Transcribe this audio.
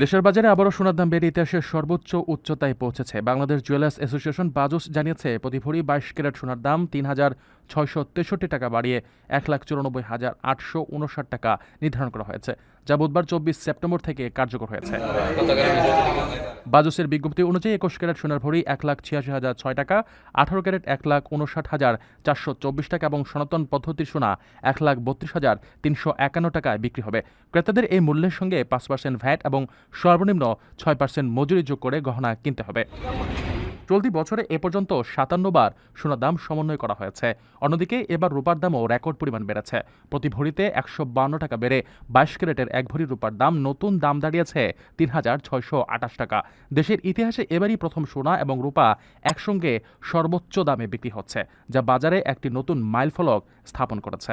দেশের বাজারে আবারও সোনার দাম বেড়ে ইতিহাসের সর্বোচ্চ উচ্চতায় পৌঁছেছে। বাংলাদেশ জুয়েলার্স অ্যাসোসিয়েশন বাজুস জানিয়েছে, প্রতি ভরি বাইশ ক্যারেট সোনার দাম তিন হাজার ছয়শো তেষট্টি টাকা বাড়িয়ে এক লাখ চুরানব্বই হাজার আটশো উনষাট টাকা নির্ধারণ করা হয়েছে, যা বুধবার চব্বিশ সেপ্টেম্বর থেকে কার্যকর হয়েছে। বাজুসের বিজ্ঞপ্তি অনুযায়ী একুশ ক্যারেট সোনার ভরি এক লাখ ছিয়াশি হাজার ছয় টাকা, আঠারো ক্যারেট এক লাখ উনষাট হাজার চারশো চব্বিশ টাকা এবং সনাতন পদ্ধতির সোনা এক লাখ বত্রিশ হাজার তিনশো একান্ন টাকায় বিক্রি হবে। ক্রেতাদের এই মূল্যের সঙ্গে পাঁচ পার্সেন্ট ভ্যাট এবং সর্বনিম্ন ছয় পার্সেন্ট মজুরি যোগ করে গহনা কিনতে হবে। চলতি বছরে এ পর্যন্ত সাতান্ন বার সোনার দাম সমন্বয় করা হয়েছে। অন্যদিকে এবার রূপার দামও রেকর্ড পরিমাণ বেড়েছে। প্রতি ভরিতে একশো বান্ন টাকা বেড়ে বাইশ ক্যারেটের এক ভরি রূপার দাম নতুন দাম দাঁড়িয়েছে তিন হাজার ছয়শো আটাশ টাকা। দেশের ইতিহাসে এবারই প্রথম সোনা এবং রূপা একসঙ্গে সর্বোচ্চ দামে বিক্রি হচ্ছে, যা বাজারে একটি নতুন মাইলফলক স্থাপন করেছে।